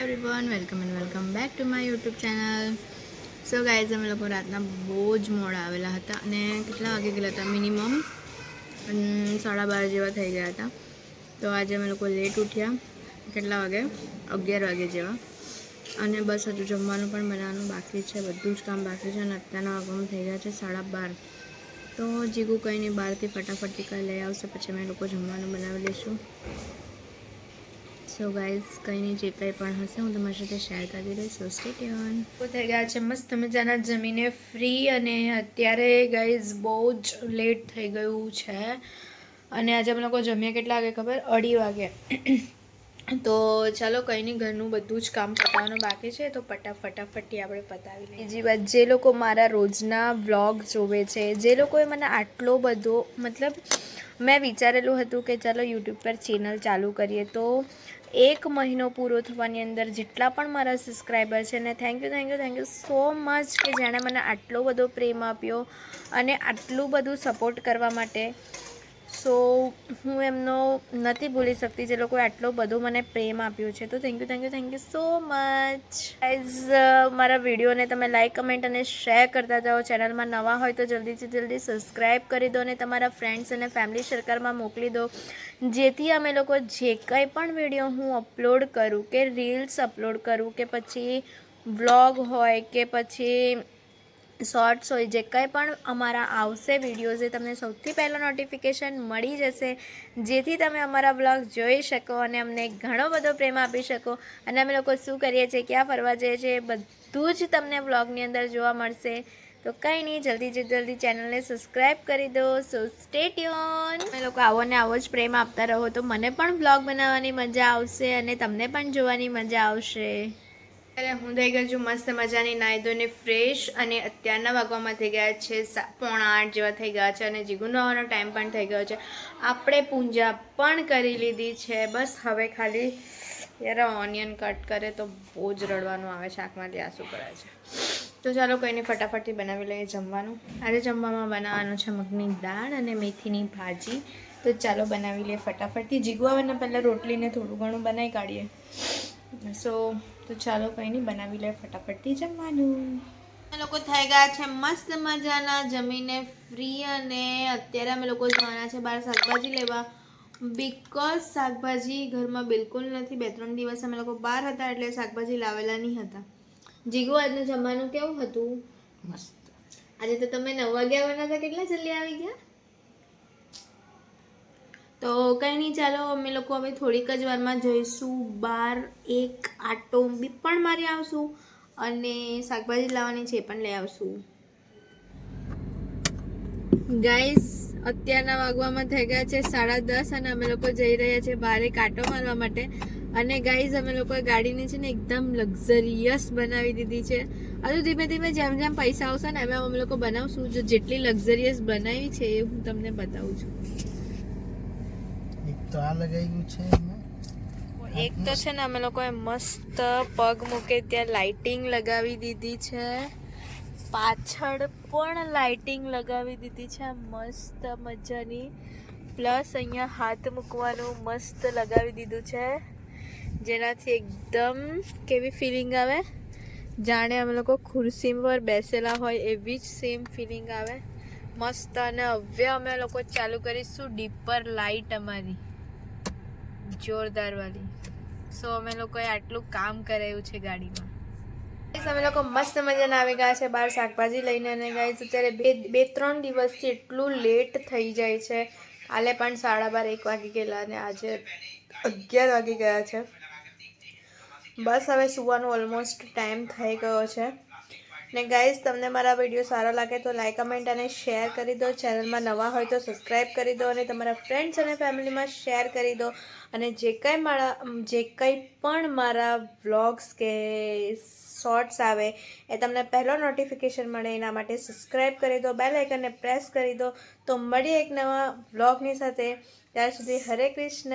Everyone welcome and welcome back to my YouTube channel so guys અમે લોકો રાતના બહુ જ મોડા આવેલા હતા અને કેટલા વાગે ગયેલા હતા? મિનિમમ સાડા બાર જેવા થઈ ગયા હતા. તો આજે અમે લોકો લેટ ઉઠ્યા, કેટલા વાગે? અગિયાર વાગે જેવા. અને બસ હજુ જમવાનું પણ બનાવવાનું બાકી છે, બધું જ કામ બાકી છે અને અત્યારના વાગવામાં થઈ ગયા છે સાડા બાર. તો જીગું કંઈ નહીં, બહારથી ફટાફટ કંઈ લઈ આવશે, પછી અમે લોકો જમવાનું બનાવી લઈશું. સો ગાઈઝ કંઈ નહીં જે કંઈ પણ હશે હું તમારી સાથે શેર કરી દઈશ. સો સ્ટે ટ્યુન થઈ ગયા છે મસ્ત મજાના જમીને ફ્રી અને અત્યારે ગાઈઝ બહુ જ લેટ થઈ ગયું છે. અને આજે અમે લોકો જમ્યા કેટલા વાગે ખબર? અઢી વાગે. તો ચાલો કંઈ નહીં ઘરનું બધું જ કામ પતાવવાનું બાકી છે. તો પટા ફટાફટી આપણે પતાવી લઈએ. બીજી વાત, જે લોકો મારા રોજના વ્લોગ જોવે છે, જે લોકોએ મને આટલો બધો, મતલબ મેં વિચારેલું હતું કે ચાલો યુટ્યુબ પર ચેનલ ચાલુ કરીએ. તો એક મહિનો પૂરો થવાની અંદર જેટલા પણ મારા સબસ્ક્રાઈબર છે ને thank you thank you thank you so much કે જેણે મને આટલો બધો પ્રેમ આપ્યો અને આટલું બધું સપોર્ટ કરવા માટે. સો હું એમનો નથી ભૂલી શકતી જે લોકોએ આટલો બધો મને પ્રેમ આપ્યો છે. તો thank you thank you thank you so much as મારા વિડીયોને તમે લાઇક કમેન્ટ અને શેર કરતા જાઓ. ચેનલમાં નવા હોય તો જલ્દીથી જલ્દી સબસ્ક્રાઈબ કરી દો અને તમારા ફ્રેન્ડ્સ અને ફેમિલી સર્કલમાં મોકલી દો. જેથી અમે લોકો જે કંઈ પણ વીડિયો હું અપલોડ કરું કે રીલ્સ અપલોડ કરું કે પછી વ્લોગ હોય કે પછી શોર્ટ્સ હોય, જે કંઈ પણ અમારા આવશે વિડીયોઝ, એ તમને સૌથી પહેલાં નોટિફિકેશન મળી જશે. જેથી તમે અમારા બ્લોગ જોઈ શકો અને અમને ઘણો બધો પ્રેમ આપી શકો. અને અમે લોકો શું કરીએ છીએ, ક્યાં ફરવા જઈએ છીએ બધું જ તમને બ્લોગની અંદર જોવા મળશે. તો કંઈ નહીં, જલ્દી જલ્દી ચેનલને સબસ્ક્રાઈબ કરી દો. સો સ્ટે ટ્યુન અમે લોકો આવો ને આવો જ પ્રેમ આપતા રહો. તો મને પણ બ્લોગ બનાવવાની મજા આવશે અને તમને પણ જોવાની મજા આવશે. ત્યારે હું થઈ ગઈ છું મસ્ત મજાની નાહી ધોઈને ફ્રેશ અને અત્યારના વાગવામાં થઈ ગયા છે પોણા આઠ જેવા થઈ ગયા છે અને જીગુનો આવવાનો ટાઈમ પણ થઈ ગયો છે. આપણે પૂંજા પણ કરી લીધી છે. બસ હવે ખાલી યાર ઓનિયન કટ કરે તો બહુ જ રડવાનું આવે છે. આંખમાંથી આંસુ પડે છે. તો ચાલો કોઈને ફટાફટથી બનાવી લઈએ જમવાનું. આજે જમવામાં બનાવવાનું છે મગની દાળ અને મેથીની ભાજી. તો ચાલો બનાવી લઈએ ફટાફટથી. જીગુ આવે ને પહેલાં રોટલીને થોડું ઘણું બનાવી કાઢીએ. સો તો ચાલો કંઈ નહીં બનાવી લે ફટાફટથી જમવાનું. લોકો થઈ ગયા છે મસ્ત મજાના જમીને ફ્રી અને અત્યારે અમે લોકો જવાના છે બહાર શાકભાજી લેવા. બિકોઝ શાકભાજી ઘરમાં બિલકુલ નથી. બે ત્રણ દિવસ અમે લોકો બહાર હતા એટલે શાકભાજી લાવેલા નહીં હતા. જીગુ આજનું જમવાનું કેવું હતું? મસ્ત. આજે તો તમે નવ વાગ્યા આવવાના હતા. કેટલા જલ્દી આવી ગયા? તો કંઈ નહીં ચાલો અમે લોકો હવે થોડીક જ વારમાં જઈશું. બાર, એક આટો બી પણ મારી આવશું અને શાકભાજી લાવવાની છે પણ લઈ આવશું. ગાઈસ અત્યારના વાગવામાં થઈ ગયા છે સાડા દસ અને અમે લોકો જઈ રહ્યા છીએ બારે કાંટો મારવા માટે. અને ગાઈઝ અમે લોકોએ ગાડીને છે ને એકદમ લક્ઝરિયસ બનાવી દીધી છે. હજુ ધીમે ધીમે જેમ જેમ પૈસા આવશે ને એમ અમે લોકો બનાવશું. જેટલી લક્ઝરિયસ બનાવી છે એ હું તમને બતાવું છું. તો આ લગાવ્યું છે એક તો છે ને અમે લોકોએ મસ્ત પગ મૂકે ત્યાં લાઇટિંગ લગાવી દીધી છે. પાછળ પણ લાઇટિંગ લગાવી દીધી છે. મસ્ત મજાની. પ્લસ અહીંયા હાથ મૂકવાનું મસ્ત લગાવી દીધું છે. જેનાથી એકદમ કેવી ફિલિંગ આવે? જાણે અમે લોકો ખુરશી પર બેસેલા હોય એવી જ સેમ ફિલિંગ આવે. મસ્ત અને હવે અમે લોકો ચાલુ કરીશું ડીપર લાઇટ અમારી. જોરદાર વાલી સો અમે લોકોએ આટલું કામ કરાયું છે ગાડીમાં. અમે લોકો મસ્ત મજાના આવી ગયા છે બહાર શાકભાજી લઈને અને ગાઈસ અત્યારે બે બે, ત્રણ દિવસથી એટલું લેટ થઈ જાય છે. કાલે પણ સાડા બાર, એક વાગી ગયેલા અને આજે અગિયાર વાગી ગયા છે. બસ હવે સુવાનો ઓલમોસ્ટ ટાઈમ થઈ ગયો છે. ને ગાઈઝ તમને મારા વીડિયો સારા લાગે તો લાઇક કમેન્ટ અને શેર કરી દો. ચેનલમાં નવા હોય તો સબસ્ક્રાઈબ કરી દો અને તમારા ફ્રેન્ડ્સ અને ફેમિલીમાં શેર કરી દો. અને જે કંઈ મારા, જે કંઈ પણ મારા વ્લોગ્સ કે શોર્ટ્સ આવે, એ તમને પહેલો નોટિફિકેશન મળે, એના માટે સબસ્ક્રાઈબ કરી દો બેલ આઇકનને પ્રેસ કરી દો. તો મળીએ એક નવા વ્લોગની સાથે. ત્યાર સુધી હરે કૃષ્ણ.